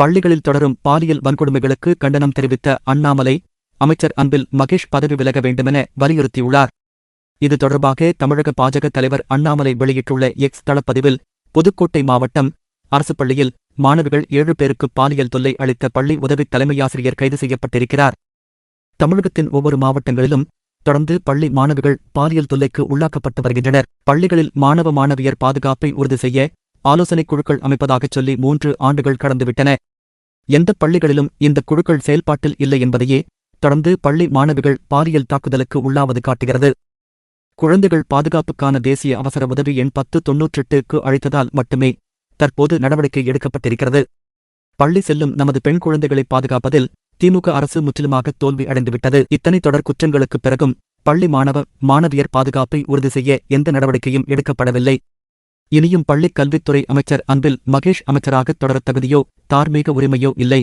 பள்ளிகளில் தொடரும் பாலியல் வன்கொடுமைகளுக்கு கண்டனம் தெரிவித்த அண்ணாமலை அமைச்சர் அன்பில் மகேஷ் பதவி விலக வேண்டுமென வலியுறுத்தியுள்ளார். இது தொடர்பாக தமிழக பாஜக தலைவர் அண்ணாமலை வெளியிட்டுள்ள எக்ஸ் தளப்பதிவில் புதுக்கோட்டை மாவட்டம் அரசு பள்ளியில் மாணவிகள் ஏழு பேருக்கு பாலியல் தொல்லை அளித்த பள்ளி உதவி தலைமையாசிரியர் கைது செய்யப்பட்டிருக்கிறார். தமிழகத்தின் ஒவ்வொரு மாவட்டங்களிலும் தொடர்ந்து பள்ளி மாணவிகள் பாலியல் தொல்லைக்கு உள்ளாக்கப்பட்டு வருகின்றனர். பள்ளிகளில் மாணவ மாணவியர் பாதுகாப்பை உறுதி செய்ய ஆலோசனைக் குழுக்கள் அமைப்பதாகச் சொல்லி மூன்று ஆண்டுகள் கடந்துவிட்டன. எந்த பள்ளிகளிலும் இந்த குழுக்கள் செயல்பாட்டில் இல்லை என்பதையே தொடர்ந்து பள்ளி மாணவிகள் பாலியல் தாக்குதலுக்கு உள்ளாவது காட்டுகிறது. குழந்தைகள் பாதுகாப்புக்கான தேசிய அவசர உதவி எண் பத்து தொன்னூற்றெட்டுக்கு அழைத்ததால் மட்டுமே தற்போது நடவடிக்கை எடுக்கப்பட்டிருக்கிறது. பள்ளி செல்லும் நமது பெண் குழந்தைகளை பாதுகாப்பதில் திமுக அரசு முற்றிலுமாக தோல்வி அடைந்துவிட்டது. இத்தனை தொடர் குற்றங்களுக்குப் பிறகும் பள்ளி மாணவ மாணவியர் பாதுகாப்பை உறுதி செய்ய எந்த நடவடிக்கையும் எடுக்கப்படவில்லை. இனியும் பள்ளிக் கல்வித்துறை அமைச்சர் அன்பில் மகேஷ் அமைச்சராக தொடரத் தகுதியோ தார்மீக உரிமையோ இல்லை.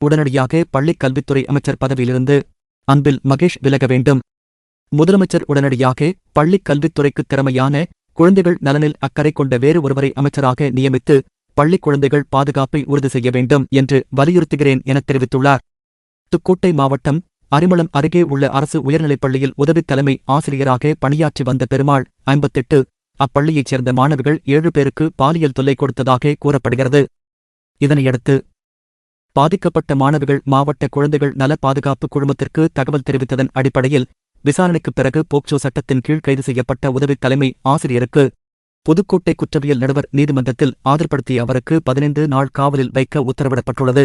உடனடியாக பள்ளிக் கல்வித்துறை அமைச்சர் பதவியிலிருந்து அன்பில் மகேஷ் விலக வேண்டும். முதலமைச்சர் உடனடியாக பள்ளிக் கல்வித்துறைக்கு திறமையான குழந்தைகள் நலனில் அக்கறை கொண்ட வேறு ஒருவரை அமைச்சராக நியமித்து பள்ளிக் குழந்தைகள் பாதுகாப்பை உறுதி செய்ய வேண்டும் என்று வலியுறுத்துகிறேன் என தெரிவித்துள்ளார். துக்கோட்டை மாவட்டம் அரிமளம் அருகே உள்ள அரசு உயர்நிலைப் பள்ளியில் உதவித் தலைமை ஆசிரியராக பணியாற்றி வந்த பெருமாள் ஐம்பத்தெட்டு அப்பள்ளியைச் சேர்ந்த மாணவிகள் ஏழு பேருக்கு பாலியல் தொல்லை கொடுத்ததாக கூறப்படுகிறது. இதனையடுத்து பாதிக்கப்பட்ட மாணவிகள் மாவட்ட குழந்தைகள் நல பாதுகாப்பு குழுமத்திற்கு தகவல் தெரிவித்ததன் அடிப்படையில் விசாரணைக்குப் பிறகு போக்சோ சட்டத்தின் கீழ் கைது செய்யப்பட்ட உதவித் தலைமை ஆசிரியருக்கு புதுக்கோட்டை குற்றவியல் நடுவர் நீதிமன்றத்தில் ஆஜர்படுத்திய அவருக்கு பதினைந்து நாள் காவலில் வைக்க உத்தரவிடப்பட்டுள்ளது.